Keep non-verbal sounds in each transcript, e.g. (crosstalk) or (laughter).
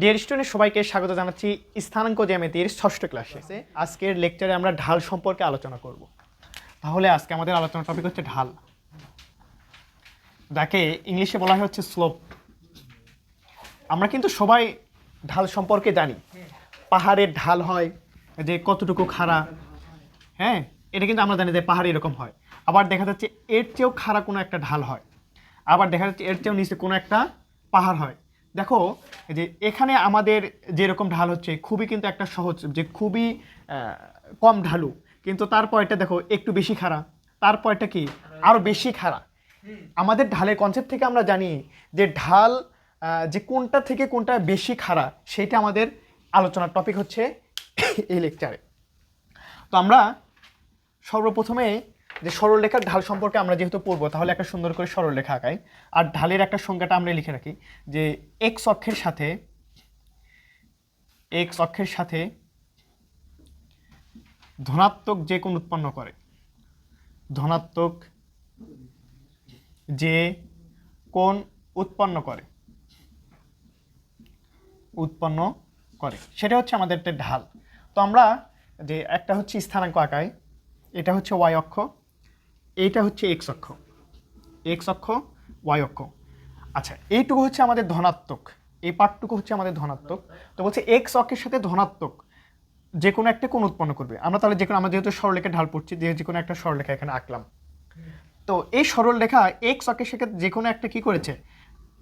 Dear student সবাইকে স্বাগত জানাচ্ছি স্থানাঙ্ক জ্যামিতির ষষ্ঠ ক্লাসে আজকের লেকচারে আমরা ঢাল সম্পর্কে আলোচনা করব। তাহলে আজকে আমাদের আলোচনা টপিক হচ্ছে ঢাল। যাকে ইংলিশে বলা হয় হচ্ছে স্লোপ আমরা কিন্তু সবাই ঢাল সম্পর্কে জানি। পাহাড়ের ঢাল হয়, যে কতটুকু খাড়া। হ্যাঁ এটা কিন্তু আমরা জানি যে পাহাড় এরকম হয়। আবার দেখা যাচ্ছে এর চেয়েও খাড়া কোনো একটা ঢাল হয়। আবার দেখা যাচ্ছে এর চেয়েও নিচে কোনো একটা পাহাড় হয়। দেখো যে এখানে আমাদের যেরকম ঢাল হচ্ছে, খুবই কিন্তু একটা সহজ, যে খুবই কম ঢালু। কিন্তু তারপর এটা দেখো, একটু বেশি খাড়া। তারপর এটা কি? আরও বেশি খাড়া। আমাদের ঢালের কনসেপ্ট থেকে আমরা জানি যে ঢাল যে কোনটা থেকে কোনটা বেশি খাড়া, সেটা আমাদের আলোচনার টপিক হচ্ছে এই লেকচারে তো আমরা সর্বপ্রথমে যে সরলরেখার ঢাল সম্পর্কে আমরা যেহেতু পড়ব, তাহলে একটা সুন্দর করে সরলরেখা আঁকাই। আর ঢালের একটা সংজ্ঞাটা আমরা লিখে রাখি, যে এক্স অক্ষের সাথে এক্স অক্ষের সাথে ধনাত্মক যে কোণ উৎপন্ন করে, ধনাত্মক যে কোণ উৎপন্ন করে উৎপন্ন করে। সেটা হচ্ছে আমাদের একটা ঢাল। তো আমরা যে একটা হচ্ছে স্থানাঙ্ক আঁকায় এটা হচ্ছে ওয়াই অক্ষ এইটা হচ্ছে এক্স অক্ষ। এক্স অক্ষ ওয়াই অক্ষ। আচ্ছা এইটুকু হচ্ছে আমাদের ধনাত্মক। এই পার্টটুকু হচ্ছে আমাদের ধনাত্মক। তো বলছে এক্স অক্ষের সাথে ধনাত্মক, যে কোনো একটা কোণ উৎপন্ন করবে। আমরা তাহলে যে কোনো আমরা যেহেতু সরলরেখা ঢাল পড়ছি, যে যে কোনো একটা সরলরেখা এখানে আঁকলাম। তো এই সরলরেখা এক্স অক্ষের সাথে যে কোনো একটা কি করেছে?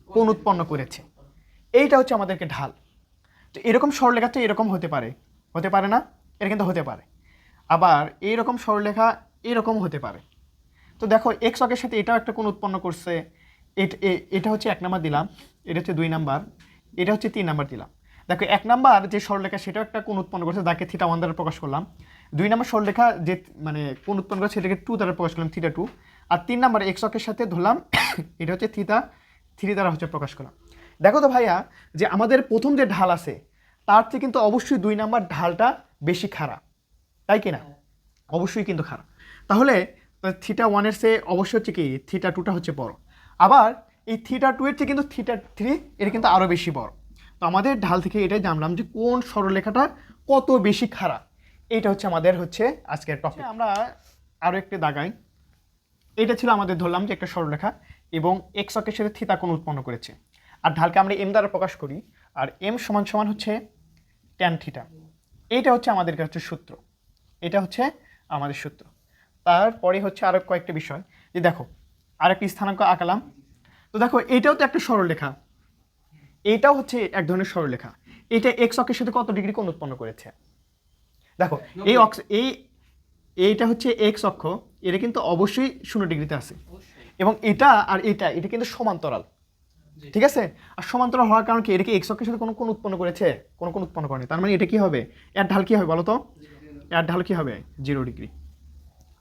কোণ উৎপন্ন করেছে। এইটা হচ্ছে আমাদেরকে ঢাল। তো এরকম সরলরেখা তো এরকম হতে পারে। হতে পারে না? এটা কিন্তু হতে পারে। আবার এইরকম সরলরেখা এরকম হতে পারে। তো দেখো এক্স অকের সাথে এটাও একটা কোণ উৎপন্ন করছে। এ- এটা হচ্ছে এক নাম্বার দিলাম এটা হচ্ছে দুই নাম্বার এটা হচ্ছে তিন নাম্বার দিলাম। দেখো এক নাম্বার যে সরলরেখা সেটাও একটা কোণ উৎপন্ন করছে যাকে থিটা ওয়ান দ্বারা প্রকাশ করলাম। দুই নাম্বার সরলরেখা যে মানে কোণ উৎপন্ন করছে সেটাকে টু দ্বারা প্রকাশ করলাম থিটা টু আর তিন নাম্বার এক্স অকের সাথে ধরলাম (coughs) এটা হচ্ছে থিতা থ্রি দ্বারা হচ্ছে প্রকাশ করলাম। দেখো তো ভাইয়া যে আমাদের প্রথম যে ঢাল আছে তার থেকে কিন্তু অবশ্যই দুই নাম্বার ঢালটা বেশি খারাপ তাই কি না? অবশ্যই কিন্তু খারাপ তাহলে থিটা ওয়ানের সে অবশ্যই হচ্ছে কি থিটা টুটা হচ্ছে বড়। আবার এই থিটা টু এর চেয়ে কিন্তু থিটা থ্রি এটা কিন্তু আরও বেশি বড়। তো আমাদের ঢাল থেকে এটাই জানলাম যে কোন সরলরেখাটা কত বেশি খারাপ। এটা হচ্ছে আমাদের হচ্ছে আজকের টপিক আমরা আরও একটি দাগাই। এটা ছিল আমাদের ধরলাম যে একটা সরলরেখা এবং এক্স অক্ষের সাথে থিতা কোণ উৎপন্ন করেছে। আর ঢালকে আমরা এম দ্বারা প্রকাশ করি আর এম সমান সমান হচ্ছে ট্যান থিটা এইটা হচ্ছে আমাদের কাছে সূত্র। এটা হচ্ছে আমাদের সূত্র। তারপরে হচ্ছে আরও কয়েকটা বিষয় যে দেখো আরেকটি স্থানাঙ্ক আঁকালাম। তো দেখো এটাও তো একটা সরলরেখা। এইটাও হচ্ছে এক ধরনের সরলরেখা। এটা এক্স অক্ষের সাথে কত ডিগ্রি কোণ উৎপন্ন করেছে? দেখো এই অক্ষ এই এইটা হচ্ছে এক্স অক্ষ এটা কিন্তু অবশ্যই শূন্য ডিগ্রিতে আছে। এবং এটা আর এটা এটা কিন্তু সমান্তরাল। ঠিক আছে? আর সমান্তরাল হওয়ার কারণ কি? এটা কি এক্স অক্ষের সাথে কোনো কোন উৎপন্ন করেছে? কোনো কোন উৎপন্ন করেনি। তার মানে এটা কি হবে? এর ঢাল কি হবে বলো তো? এর ঢাল কি হবে? জিরো ডিগ্রি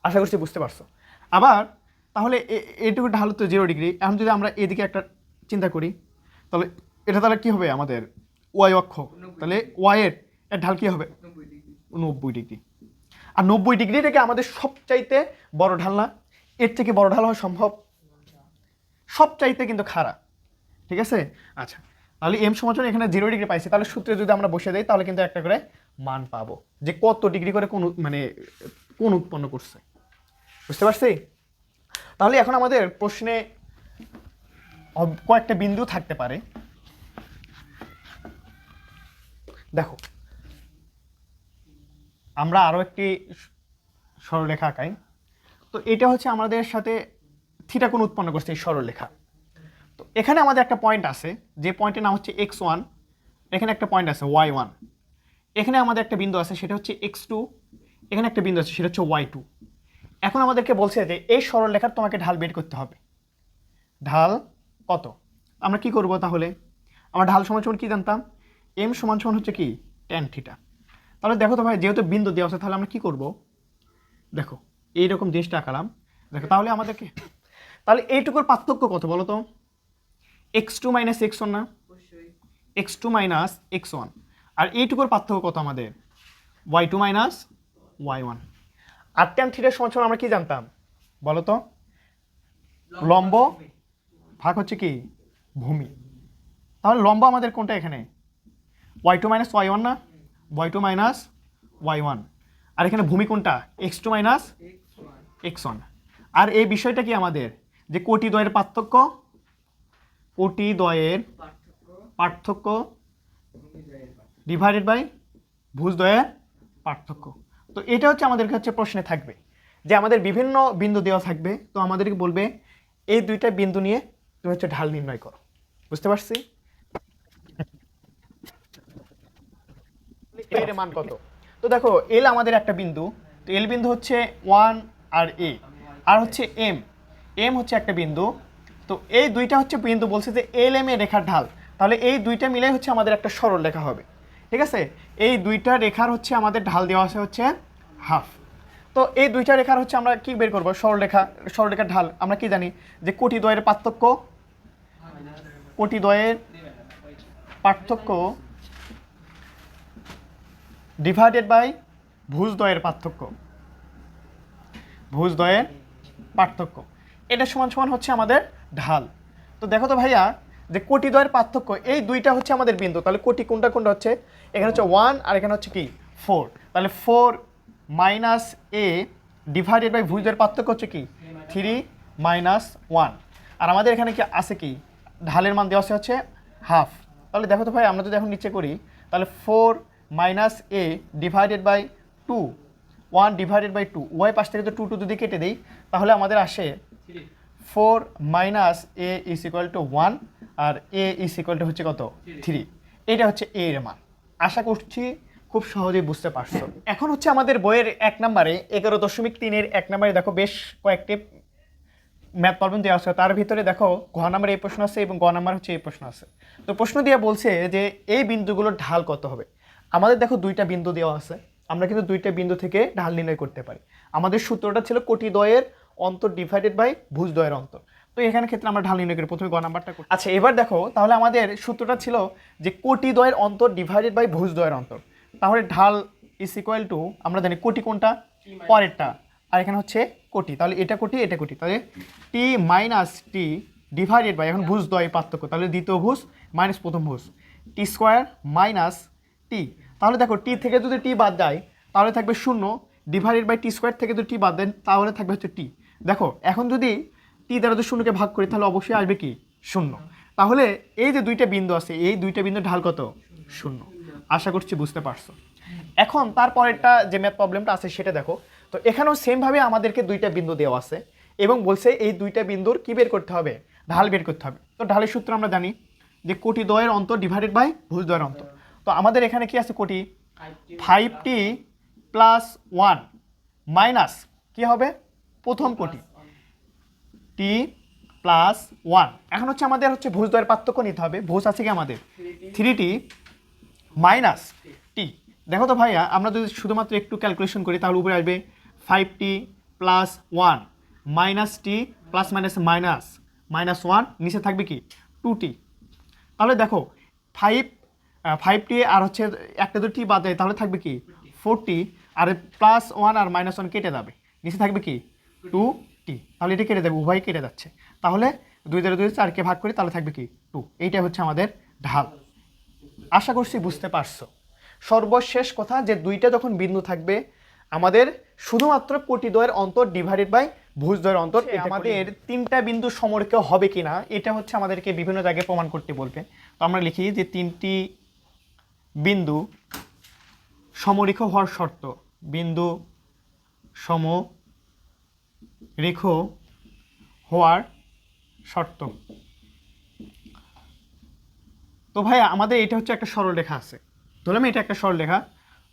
আশা করছি বুঝতে পারছ। আবার তাহলে এটুকু ঢাল তো জিরো ডিগ্রি এখন যদি আমরা এদিকে একটা চিন্তা করি, তাহলে এটা তাহলে কী হবে আমাদের? ওয়াই অক্ষ। তাহলে ওয়াইয়ের এর ঢাল কী হবে? নব্বই ডিগ্রি আর নব্বই ডিগ্রিটাকে আমাদের সবচাইতে বড় ঢাল না, এর থেকে বড় ঢাল হওয়া সম্ভব? সবচাইতে কিন্তু খারাপ ঠিক আছে? আচ্ছা তাহলে এম সমাচরণ এখানে জিরো ডিগ্রি পাইছে। তাহলে সূত্রে যদি আমরা বসে দিই, তাহলে কিন্তু একটা করে মান পাবো। যে কত ডিগ্রি করে কোন মানে কোন উৎপন্ন করছে। বুঝতে পারছি? তাহলে এখন আমাদের প্রশ্নে কয়েকটা বিন্দু থাকতে পারে। দেখো, আমরা আরও একটি সরলরেখা আঁকাই। তো এটা হচ্ছে আমাদের সাথে থিটা কোণ উৎপন্ন করছে এই সরলরেখা। তো এখানে আমাদের একটা পয়েন্ট আছে, যে পয়েন্টের নাম হচ্ছে এক্স ওয়ান এখানে একটা পয়েন্ট আছে ওয়াই ওয়ান এখানে আমাদের একটা বিন্দু আছে, সেটা হচ্ছে এক্স টু এখানে একটা বিন্দু আছে, সেটা হচ্ছে ওয়াই টু এখন আমাদেরকে বলছে যে, এই সরলরেখার তোমাকে ঢাল বের করতে হবে। ঢাল কত? আমরা কি করব তাহলে? আমরা ঢাল সমান সমান কী জানতাম? এম সমান সমান হচ্ছে কি? ট্যান থিটা তাহলে দেখো তো ভাই, যেহেতু বিন্দু দেওয়া আছে, তাহলে আমরা কী করব? দেখো, এইরকম জিনিসটা আঁকালাম। দেখো, তাহলে আমাদেরকে তাহলে এইটুকুর পার্থক্য কত বলো তো? X two minus x one না? X two minus x one আর এইটুকুর পার্থক্য কত আমাদের? Y two minus y one আর ট্যান থিটার সমান আমরা কি জানতাম? বলো তো। লম্ব ভাগ হচ্ছে কি? ভূমি। তাহলে লম্ব আমাদের কোনটা এখানে? Y two minus y one না? Y two minus y one আর এখানে ভূমি কোনটা? X two minus x one আর এই বিষয়টা কি আমাদের? যে কোটি দ্বয়ের পার্থক্য? কোটি দ্বয়ের পার্থক্য। ডিভাইডেড বাই ভুজ দ্বয়ের পার্থক্য। তো এটা হচ্ছে আমাদের কাছে প্রশ্নে থাকবে যে আমাদের বিভিন্ন বিন্দু দেওয়া থাকবে, তো আমাদেরকে বলবে এই দুইটা বিন্দু নিয়ে তুমি হচ্ছে ঢাল নির্ণয় করো। বুঝতে পারছি? এর মান কত? তো দেখো এল আমাদের একটা বিন্দু, তো এল বিন্দু হচ্ছে ওয়ান আর এ আর হচ্ছে এম এম হচ্ছে একটা বিন্দু, তো এই দুইটা হচ্ছে বিন্দু বলছে যে এল এম এ রেখার ঢাল। তাহলে এই দুইটা মিলে হচ্ছে আমাদের একটা সরল রেখা হবে। ঠিক আছে? এই দুইটা রেখার হচ্ছে আমাদের ঢাল দেওয়া আছে হচ্ছে হাফ। তো এই দুইটা রেখার হচ্ছে আমরা কি বের করব? সরলরেখা, সরলরেখার ঢাল। আমরা কি জানি? যে কোটি দ্বয়ের পার্থক্য, কোটি দ্বয়ের পার্থক্য ডিভাইডেড বাই ভুজদ্বয়ের পার্থক্য। ভুজদ্বয়ের পার্থক্য। এটা সমান সমান হচ্ছে আমাদের ঢাল। তো দেখো তো ভাইয়া যে কোটিদ্বয়ের পার্থক্য এই দুইটা হচ্ছে আমাদের বিন্দু। তাহলে কোটি কোনটা কোনটা হচ্ছে? এখানে হচ্ছে ওয়ান আর এখানে হচ্ছে কি? ফোর তাহলে four minus a divided by ভুজের পার্থক্য হচ্ছে কি? থ্রি মাইনাস ওয়ান আর আমাদের এখানে কি আছে কি? ঢালের মান দেওয়া আছে হচ্ছে হাফ তাহলে দেখো তো ভাই আমরা যদি এখন নিচে করি তাহলে four minus a divided by two one divided by two y পাশ থেকে তো টু টু যদি কেটে দিই তাহলে আমাদের আসে four minus a is equal to one R a is equal to হচ্ছে কত? থ্রি এটা হচ্ছে এ এর মান। আশা করছি খুব সহজেই বুঝতে পারছ। এখন হচ্ছে আমাদের বইয়ের এক নম্বরে, এগারো দশমিক তিনের এক নম্বরে দেখো বেশ কয়েকটি ম্যাথ প্রবলেম দেওয়া আছে। তার ভিতরে দেখো ঘ নাম্বার এই প্রশ্ন আছে এবং গ নাম্বার হচ্ছে এই প্রশ্ন আছে। তো প্রশ্ন দিয়ে বলছে যে এই বিন্দুগুলোর ঢাল কত হবে? আমাদের দেখো দুইটা বিন্দু দেওয়া আছে। আমরা কিন্তু দুইটা বিন্দু থেকে ঢাল নির্ণয় করতে পারি। আমাদের সূত্রটা ছিল কোটি দ্বয়ের অন্তর ডিভাইডেড বাই ভুজ দ্বয়ের অন্তর। তো এখানে ক্ষেত্রে আমরা ঢাল নির্ণয় করি। প্রথমে গ নাম্বারটা করি। আচ্ছা এবার দেখো তাহলে আমাদের সূত্রটা ছিল যে কোটি দ্বয়ের অন্তর ডিভাইডেড বাই ভুজ দ্বয়ের অন্তর। তাহলে ঢাল ইস ইকুয়াল টু আমরা জানি কোটি কোনটা? পরেরটা। আর এখানে হচ্ছে কোটি। তাহলে এটা কোটি এটা কোটি। তাহলে t minus t divided by এখন ভুজ দ্বয় পার্থক্য। তাহলে দ্বিতীয় ভুজ মাইনাস প্রথম ভুজ। টি স্কোয়ার মাইনাস টি তাহলে দেখো টি থেকে যদি টি বাদ দেয় তাহলে থাকবে শূন্য। ডিভাইডেড বাই টি স্কোয়ার থেকে যদি টি বাদ দেন তাহলে থাকবে হচ্ছে টি দেখো এখন যদি টি দ্বারা যদি শূন্যকে ভাগ করি, তাহলে অবশ্যই আসবে কি? শূন্য। তাহলে এই যে দুইটা বিন্দু আছে, এই দুইটা বিন্দু ঢাল কত? শূন্য। আশা করছি বুঝতে পারছ। এখন তারপরেরটা যে ম্যাথ প্রবলেমটা আছে, সেটা দেখো। তো এখানেও সেমভাবে আমাদেরকে দুইটা বিন্দু দেওয়া আছে এবং বলছে এই দুইটা বিন্দুর কি বের করতে হবে? ঢাল বের করতে হবে। তো ঢালের সূত্র আমরা জানি যে কোটি দ্বয়ের অন্তর ডিভাইডেড বাই ভুজ দয়ের অন্ত তো আমাদের এখানে কি আছে কোটি? Five t plus one minus কী হবে? প্রথম কোটি। টি প্লাস ওয়ান এখন হচ্ছে আমাদের হচ্ছে ভুজ দ্বয়ের পার্থক্য নিতে হবে। ভুজ আছে কি আমাদের? থ্রি টি মাইনাস টি দেখো তো ভাইয়া আমরা যদি শুধুমাত্র একটু ক্যালকুলেশন করি তাহলে উপরে আসবে five t plus one minus t plus minus minus minus one নিচে থাকবে কি? টু টি তাহলে দেখো ফাইভ ফাইভ টি আর হচ্ছে একটা দুটি বাদ দেয় তাহলে থাকবে কি? ফোর টি আর প্লাস ওয়ান আর মাইনাস ওয়ান কেটে যাবে। নিচে থাকবে কি? টু টি তাহলে এটা কেটে যাবে উভয় কেটে যাচ্ছে। তাহলে দুই দ্বারা দুই চারকে ভাগ করি তাহলে থাকবে কি? টু। এইটা হচ্ছে আমাদের ঢাল। আশা করছি বুঝতে পারছ। সর্বশেষ কথা যে দুইটা যখন বিন্দু থাকবে আমাদের শুধুমাত্র কোটিদ্বয়ের অন্তর ডিভাইডেড বাই ভুজদ্বয়ের অন্তর আমাদের তিনটা বিন্দু সমরেখা হবে কিনা এটা হচ্ছে আমাদেরকে বিভিন্ন জায়গায় প্রমাণ করতে বলবে। তো আমরা লিখি যে তিনটি বিন্দু সমরেখ হওয়ার শর্ত। বিন্দু সম রেখ হওয়ার শর্ত। তো ভাইয়া, আমাদের এটা হচ্ছে একটা সরলরেখা আছে। ধরলাম এটা একটা সরলরেখা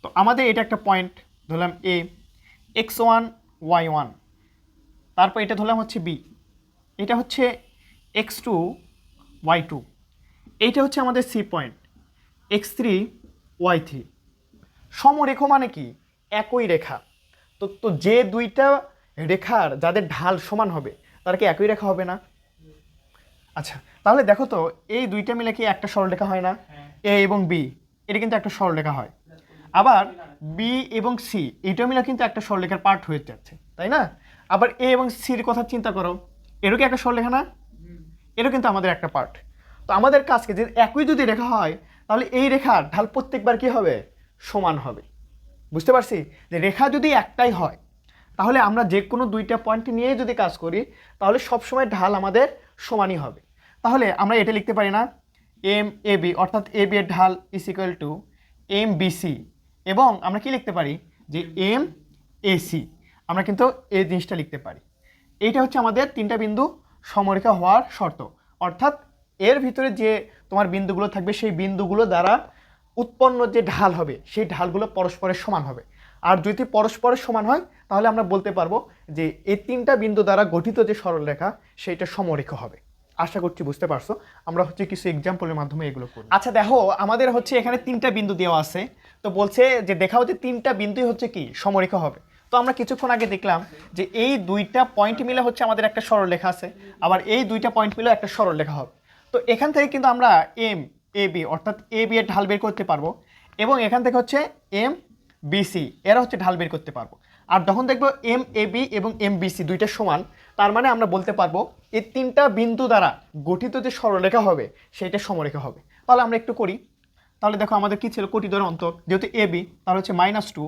তো আমাদের এটা একটা পয়েন্ট ধরলাম A x one y one তারপর এটা ধরলাম হচ্ছে বি এটা হচ্ছে এক্স টু ওয়াই টু এইটা হচ্ছে আমাদের C point x three y three সমরেখ মানে কি? একই রেখা। তো তো যে দুইটা রেখার যাদের ঢাল সমান হবে তারা কি একই রেখা হবে না? আচ্ছা তাহলে দেখো তো এই দুইটা মিলে কি একটা সরলরেখা হয় না? এ এবং বি এটা কিন্তু একটা সরলরেখা হয়। আবার বি এবং সি এইটা মিলে কিন্তু একটা সরলরেখার পার্ট হয়ে যাচ্ছে তাই না? আবার এ এবং সির কথা চিন্তা করো এরও কি একটা সরলরেখা না? এরও কিন্তু আমাদের একটা পার্ট তো আমাদের কাজকে যে একই যদি রেখা হয় তাহলে এই রেখার ঢাল প্রত্যেকবার কি হবে? সমান হবে। বুঝতে পারছি? যে রেখা যদি একটাই হয় তাহলে আমরা যে কোনো দুইটা পয়েন্ট নিয়ে যদি কাজ করি, তাহলে সবসময় ঢাল আমাদের সমানই হবে। তাহলে আমরা এটা লিখতে পারি না এম এ বি অর্থাৎ এ বি এর ঢাল is equal to M BC এবং আমরা কি লিখতে পারি? যে এম এসি আমরা কিন্তু এই জিনিসটা লিখতে পারি। এইটা হচ্ছে আমাদের তিনটা বিন্দু সমরেখা হওয়ার শর্ত। অর্থাৎ এর ভিতরে যে তোমার বিন্দুগুলো থাকবে, সেই বিন্দুগুলো দ্বারা উৎপন্ন যে ঢাল হবে, সেই ঢালগুলো পরস্পরের সমান হবে। আর যদি পরস্পরের সমান হয়, তাহলে আমরা বলতে পারব যে এই তিনটা বিন্দু দ্বারা গঠিত যে সরলরেখা, সেইটা সমরেখা হবে। আশা করছি বুঝতে পারছ। আমরা হচ্ছে কিছু এক্সাম্পলের মাধ্যমে এগুলো করি। আচ্ছা দেখো, আমাদের হচ্ছে এখানে তিনটা বিন্দু দেওয়া আছে। তো বলছে যে দেখা হচ্ছে তিনটা বিন্দুই হচ্ছে কি? সমরেখা হবে। তো আমরা কিছুক্ষণ আগে দেখলাম যে এই দুইটা পয়েন্ট মিলে হচ্ছে আমাদের একটা সরলরেখা আছে। আবার এই দুইটা পয়েন্ট মিলে একটা সরলরেখা হবে। তো এখান থেকে কিন্তু আমরা এম এ বি অর্থাৎ এ বি এর ঢাল বের করতে পারব। এবং এখান থেকে হচ্ছে এম বিসি এরা হচ্ছে ঢাল বের করতে পারব। আর যখন দেখব এম এ বি এবং এম বিসি দুইটা সমান, তার মানে আমরা বলতে পারব এই তিনটা বিন্দু দ্বারা গঠিত যে সরলরেখা হবে, সেইটা সমরেখা হবে। তাহলে আমরা একটু করি। তাহলে দেখো আমাদের কি ছিল? কোটি ধরে অন্তর। যেহেতু এ বি তাহলে হচ্ছে মাইনাস টু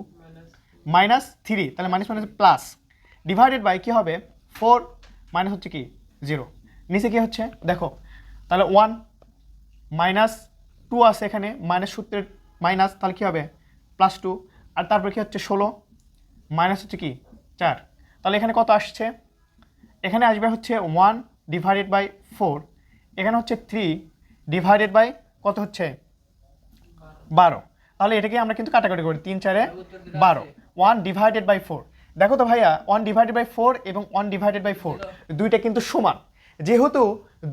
মাইনাস থ্রি তাহলে minus minus plus divided by কী হবে? ফোর মাইনাস হচ্ছে কি? জিরো নিচে কি হচ্ছে? দেখো, তাহলে ওয়ান মাইনাস টু আছে এখানে মাইনাস সূত্রের মাইনাস তাহলে কী হবে? প্লাস টু আর তারপর কি হচ্ছে ষোলো মাইনাস হচ্ছে কি? চার। তাহলে এখানে কত আসছে? এখানে আসবে হচ্ছে ওয়ান ডিভাইডেড বাই ফোর এখানে হচ্ছে থ্রি ডিভাইডেড বাই কত হচ্ছে? বারো। তাহলে এটাকে আমরা কিন্তু কাটাকাটি করি, তিন, চারে বারো। ওয়ান ডিভাইডেড বাই ফোর দেখো তো ভাইয়া ওয়ান ডিভাইডেড বাই ফোর এবং ওয়ান ডিভাইডেড বাই ফোর দুইটা কিন্তু সমান। যেহেতু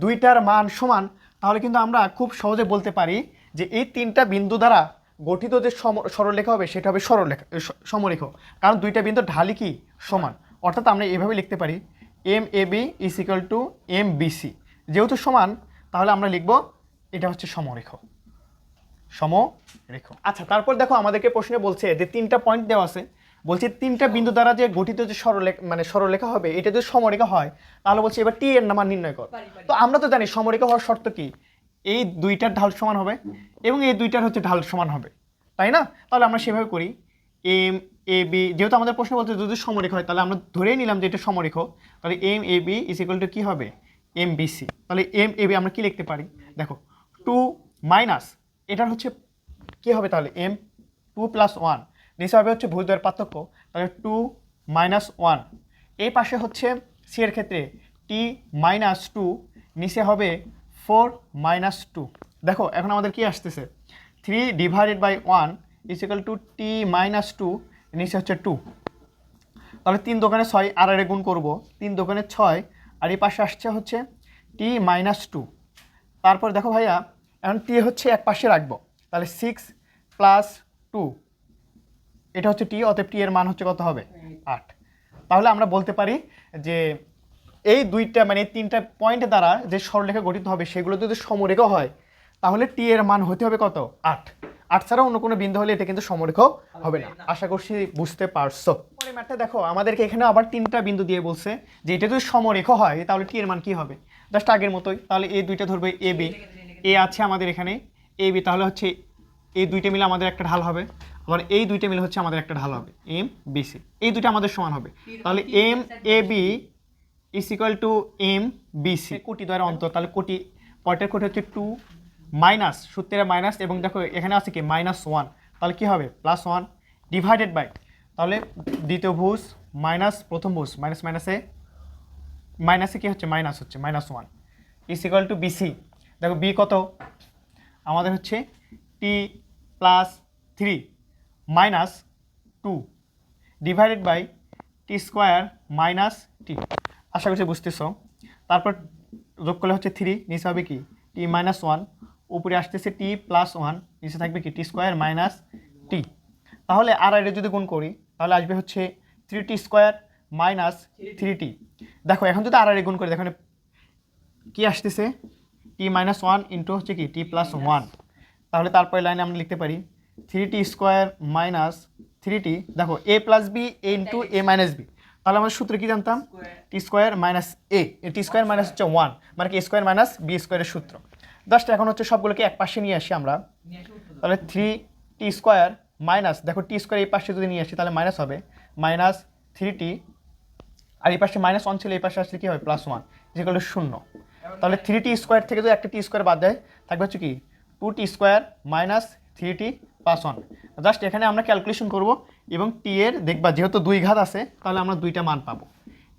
দুইটার মান সমান, তাহলে কিন্তু আমরা খুব সহজে বলতে পারি যে এই তিনটা বিন্দু দ্বারা গঠিত যে সম- সরলরেখা হবে সেটা হবে সরলরেখা সমরেখ। কারণ দুইটা বিন্দু ঢালি কি? সমান। অর্থাৎ আমরা এভাবে লিখতে পারি M A B is equal to M BC যেহেতু সমান তাহলে আমরা লিখব এটা হচ্ছে সমরেখ। সমরেখ। আচ্ছা তারপর দেখো আমাদেরকে প্রশ্নে বলছে যে তিনটা পয়েন্ট দেওয়া আছে। বলছে তিনটা বিন্দু দ্বারা যে গঠিত যে সরলেখ মানে সরলরেখা হবে এটা যদি সমরেখা হয় তাহলে বলছে এবার টি এর নামান নির্ণয় কর। তো আমরা তো জানি সমরেখা হওয়ার শর্ত কি? এই দুইটার ঢাল সমান হবে এবং এই দুইটার হচ্ছে ঢাল সমান হবে। তাই না? তাহলে আমরা সেভাবে করি। এম এ বি যেহেতু আমাদের প্রশ্ন বলতে যদি সমরেখ হয়, তাহলে আমরা ধরেই নিলাম যে এটা সমরেখ তাহলে M A B is equal to কী হবে? এম বিসি তাহলে এম এ বি আমরা কী লিখতে পারি? দেখো টু মাইনাস এটার হচ্ছে কি হবে তাহলে? এম টু প্লাস ওয়ান নিচে হবে হচ্ছে ভূতদের পার্থক্য। তাহলে টু মাইনাস ওয়ান এই পাশে হচ্ছে সি এর ক্ষেত্রে টি মাইনাস টু নিচে হবে ফোর মাইনাস টু। দেখো এখন আমাদের কি আসতেছে? Three divided by one is equal to t minus two নিচে হচ্ছে টু। তাহলে তিন দোকানে ছয় আর আরে গুণ করব। তিন দোকানে ছয় আর এই পাশে আসছে হচ্ছে টি মাইনাস টু। তারপর দেখো ভাইয়া এখন টি হচ্ছে এক পাশে রাখব। তাহলে সিক্স প্লাস টু এটা হচ্ছে টি অতএব টি এর মান হচ্ছে কত হবে? আট। তাহলে আমরা বলতে পারি যে এই দুইটা মানে তিনটা পয়েন্ট দ্বারা যে সরলরেখা গঠিত হবে সেগুলো যদি সমরেখা হয় তাহলে টি এর মান হতে হবে কত? আট। আট ছাড়া অন্য কোনো বিন্দু হলে এটা কিন্তু সমরেখাও হবে না। আশা করছি বুঝতে পারছ। পরে ম্যাটটা দেখো আমাদেরকে এখানে আবার তিনটা বিন্দু দিয়ে বলছে যে এটা যদি সমরেখা হয় তাহলে টি এর মান কি হবে? জাস্ট আগের মতোই তাহলে এই দুইটা ধরবে এ বি এ আছে আমাদের এখানে এ বি তাহলে হচ্ছে এই দুইটা মিলে আমাদের একটা ঢাল হবে। আবার এই দুইটা মিলে হচ্ছে আমাদের একটা ঢাল হবে এম বিসি এই দুইটা আমাদের সমান হবে। তাহলে M A B is equal to M BC কোটি দ্বারা অন্তর, তাহলে কোটি পয়েন্টের কোটি হচ্ছে টু মাইনাস সূত্রের মাইনাস এবং দেখো এখানে আছে কি? মাইনাস ওয়ান তাহলে কি হবে? প্লাস ওয়ান ডিভাইডেড বাই তাহলে দ্বিতীয় ভুজ মাইনাস প্রথম ভুজ মাইনাস মাইনাসে মাইনাসে কি হচ্ছে? মাইনাস হচ্ছে minus one is equal to BC দেখো বি কত? আমাদের হচ্ছে t plus three minus two divided by t square minus t আশা করছি বুঝতেছো। তারপর যোগ করলে হচ্ছে থ্রি নিচে হবে কি? টি মাইনাস ওয়ান উপরে আসতেছে টি প্লাস ওয়ান নিচে থাকবে কি? টি স্কোয়ার মাইনাস টি তাহলে আর এটা যদি গুণ করি, তাহলে আসবে হচ্ছে three t square minus three t দেখো, এখন যদি আর আইডে গুণ করি, দেখো কি আসতেছে? টি মাইনাস ওয়ান ইন্টু হচ্ছে কি? টি প্লাস ওয়ান তাহলে তারপরে লাইনে আমরা লিখতে পারি three t square minus three t দেখো a plus b a into a minus b তাহলে আমাদের সূত্র কি জানতাম? T square minus a t square minus হচ্ছে ওয়ান মানে কি স্কোয়ার মাইনাস বি স্কোয়ারের সূত্র। জাস্ট এখন হচ্ছে সবগুলোকে এক পাশে নিয়ে আসি আমরা। তাহলে থ্রি টি স্কোয়ার মাইনাস দেখো টি স্কোয়ার এই পাশে যদি নিয়ে আসি তাহলে মাইনাস হবে। মাইনাস থ্রি টি আর এই পাশে মাইনাস ওয়ান ছিল, এই পাশে আসলে কী হবে? প্লাস ওয়ান যেগুলো শূন্য। তাহলে থ্রি টি স্কোয়ার থেকে যদি একটা টি স্কোয়ার বাদ দেয়, থাকবে হচ্ছে কি? Two t square minus three t plus one just এখানে আমরা ক্যালকুলেশন করব এবং টি এর দেখবা যেহেতু দুই ঘাত আছে তাহলে আমরা দুইটা মান পাবো।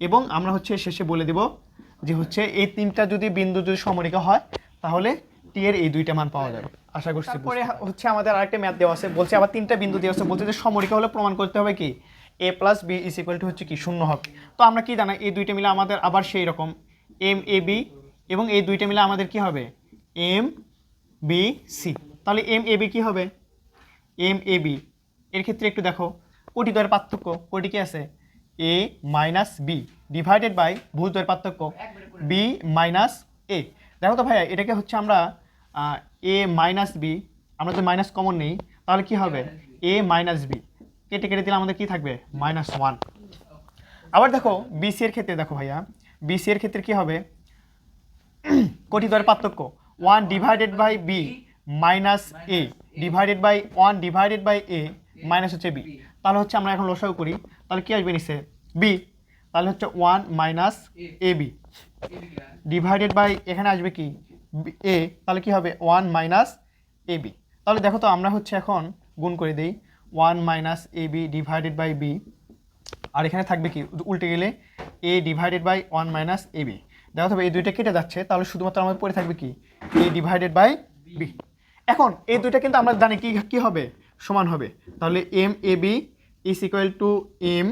এবং আমরা হচ্ছে শেষে বলে দেব যে হচ্ছে এই তিনটা যদি বিন্দু যদি সমরেখা হয় তাহলে টি এর এই দুইটা মান পাওয়া যাবে। আশা করছি তারপরে হচ্ছে আমাদের আরেকটা ম্যাথ দেওয়া আছে বলছে আবার তিনটা বিন্দু দেওয়া আছে বলছে যে সমরেখা হলে প্রমাণ করতে হবে কি? A plus b is equal to হচ্ছে কি শূন্য হবে। তো আমরা কি জানাই এই দুইটা মিলে আমাদের আবার সেই রকম এম এ বি এবং এই দুইটা মিলে আমাদের কি হবে? এম বি সি তাহলে এম এ বি কী হবে? এম এ বি এর ক্ষেত্রে একটু দেখো, কোটি দ্বয়ের পার্থক্য কোটি কি আছে? A minus b divided by ভুজ দ্বয়ের পার্থক্য বি মাইনাস এ দেখো তো ভাইয়া, এটাকে হচ্ছে আমরা এ মাইনাস বি আমরা যদি মাইনাস কমন নেই, তাহলে কি হবে? এ মাইনাস বি কেটে কেটে দিলে আমাদের কি থাকবে? মাইনাস ওয়ান আবার দেখো বিসি এর ক্ষেত্রে দেখো ভাইয়া বিসি এর ক্ষেত্রে কি হবে? (clears throat) কোটি দ্বয়ের পার্থক্য। One divided by b minus a divided by one divided by a minus হচ্ছে বি তাহলে হচ্ছে আমরা এখন লসাগু করি। তাহলে কি আসবে নিচে? বি তাহলে হচ্ছে one minus a b divided by এখানে আসবে কি? এ তাহলে কি হবে? ওয়ান মাইনাস এ বি তাহলে দেখো তো আমরা হচ্ছে এখন গুণ করে দিই। One minus a b divided by b আর এখানে থাকবে কি? উল্টে গেলে a divided by one minus a b দেখো তবে এই দুইটা কেটে যাচ্ছে। তাহলে শুধুমাত্র আমাদের পড়ে থাকবে কি? এ ডিভাইডেড বাই বি এখন এই দুইটা কিন্তু আমরা জানি কি কি হবে? সমান হবে। তাহলে M A B is equal to M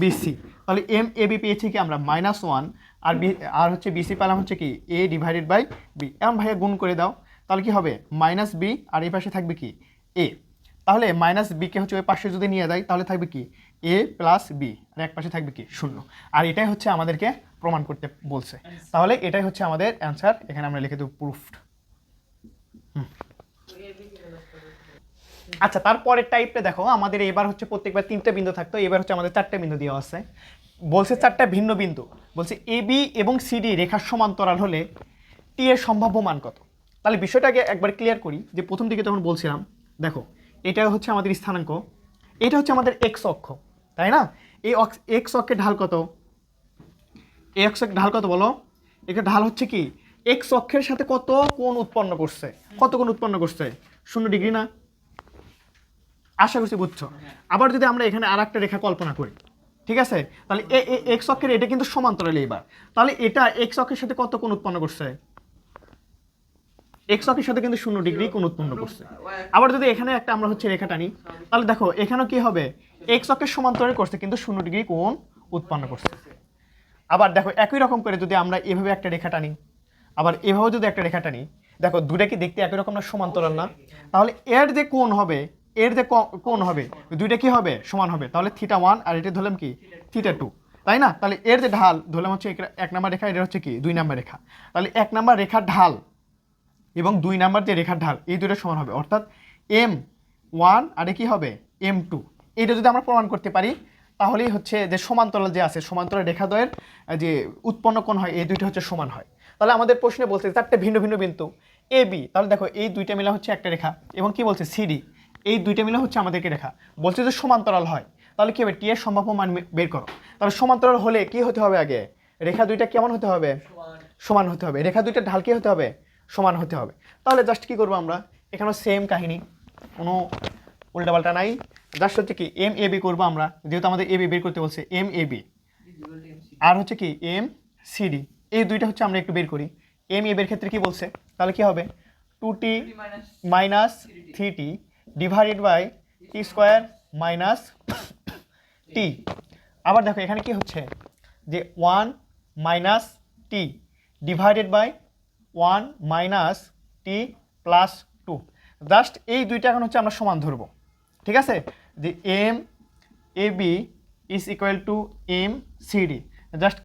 BC তাহলে এম এ বি পেয়েছি কি আমরা? মাইনাস ওয়ান আর বি আর হচ্ছে বিসি পেলাম হচ্ছে কি? এ ডিভাইডেড বাই বি এমন ভাইয়া গুণ করে দাও। তাহলে কি হবে? মাইনাস বি আর এই পাশে থাকবে কি? এ তাহলে মাইনাস বিকে হচ্ছে ওই পাশে যদি নিয়ে যায় তাহলে থাকবে কি? এ প্লাস বি আর এক পাশে থাকবে কি? শূন্য। আর এটাই হচ্ছে আমাদেরকে প্রমাণ করতে বলছে। তাহলে এটাই হচ্ছে আমাদের অ্যান্সার এখানে আমরা লিখে দেবো প্রুফড আচ্ছা তারপরের টাইপটা দেখো, আমাদের এবার হচ্ছে প্রত্যেকবার তিনটা বিন্দু থাকতো, এবার হচ্ছে আমাদের চারটা বিন্দু দেওয়া আছে। বলছে চারটা ভিন্ন বিন্দু, বলছে এ বি এবং সিডি রেখার সমান্তরাল হলে টি এর সম্ভাব্য মান কত? তাহলে বিষয়টাকে একবার ক্লিয়ার করি, যে প্রথম দিকে তখন বলছিলাম, দেখো, এটা হচ্ছে আমাদের স্থানাঙ্ক, এটা হচ্ছে আমাদের এক্স অক্ষ, তাই না? এই এক্স অক্ষের ঢাল কত? এক্স অক্ষের ঢাল কত বলো? এটা ঢাল হচ্ছে কি? এক্স অক্ষের সাথে কত কোণ উৎপন্ন করছে? কত কোণ উৎপন্ন করছে? শূন্য ডিগ্রি না? আশা করছি বুঝছ। আবার যদি আমরা এখানে আর একটা রেখা কল্পনা করি, ঠিক আছে? তাহলে এ এক্স অক্ষের এটা কিন্তু সমান্তরাল এবার তাহলে এটা এক্স অক্ষের সাথে কত কোণ উৎপন্ন করছে? এক্স অক্ষের সাথে কিন্তু শূন্য ডিগ্রি কোণ উৎপন্ন করছে। আবার যদি এখানে একটা আমরা হচ্ছে রেখা টানি, তাহলে দেখো, এখানেও কি হবে? এক্স অক্ষের সমান্তরাল করছে, কিন্তু শূন্য ডিগ্রি কোণ উৎপন্ন করছে। আবার দেখো, একই রকম করে যদি আমরা এভাবে একটা রেখা টানি, আবার এভাবে যদি একটা রেখা টানি, দেখো দুটা কি দেখতে একই রকম না, সমান্তরাল না? তাহলে এর যে কোণ হবে এর যে ক- কোণ হবে দুইটা কি হবে? সমান হবে। তাহলে থিটা ওয়ান আর এটা ধরলাম কি? থিটা টু তাই না? তাহলে এর যে ঢাল ধরলাম হচ্ছে এক- নাম্বার রেখা এটা হচ্ছে কি? দুই নাম্বার রেখা। তাহলে এক নাম্বার রেখার ঢাল এবং দুই নাম্বার যে রেখার ঢাল এই দুটো সমান হবে। অর্থাৎ এম ওয়ান আর কি হবে? এম টু এটা যদি আমরা প্রমাণ করতে পারি তাহলেই হচ্ছে যে সমান্তরাল যে আছে সমান্তরাল রেখাদ্বয়ের আহ, যে উৎপন্ন কোণ হয় এই দুইটা হচ্ছে সমান হয়। তাহলে আমাদের প্রশ্নে বলছে চারটে ভিন্ন ভিন্ন বিন্দু। এ বি তাহলে দেখো এই দুইটা মিলা হচ্ছে একটা রেখা। এবং কি বলছে? সিডি এই দুইটা মিলে হচ্ছে আমাদেরকে রেখা। বলছে যে সমান্তরাল হয়। তাহলে কী হবে? টি এর সম্ভাব্য মান বের করো। তাহলে সমান্তরাল হলে কি হতে হবে আগে? রেখা দুইটা কেমন হতে হবে? সমান হতে হবে। রেখা দুইটা ঢাল কি হতে হবে? সমান হতে হবে। তাহলে জাস্ট কি করব আমরা? এখানেও সেম কাহিনী। কোনো উল্টাপাল্টা নাই। জাস্ট হচ্ছে কি এম এ বি করব আমরা। যেহেতু আমাদের এ বি বের করতে বলছে এম এ বি আর হচ্ছে কি এম সিডি এই দুইটা হচ্ছে আমরা একটু বের করি। এম এ বের ক্ষেত্রে কি বলছে? তাহলে কি হবে? Two t minus three t divided by t square minus t আবার দেখো, এখানে কি হচ্ছে? যে one minus t divided by one minus t plus two just এই দুইটা এখন হচ্ছে আমরা সমান ধরবো। ঠিক আছে? যে M A B is equal to M CD just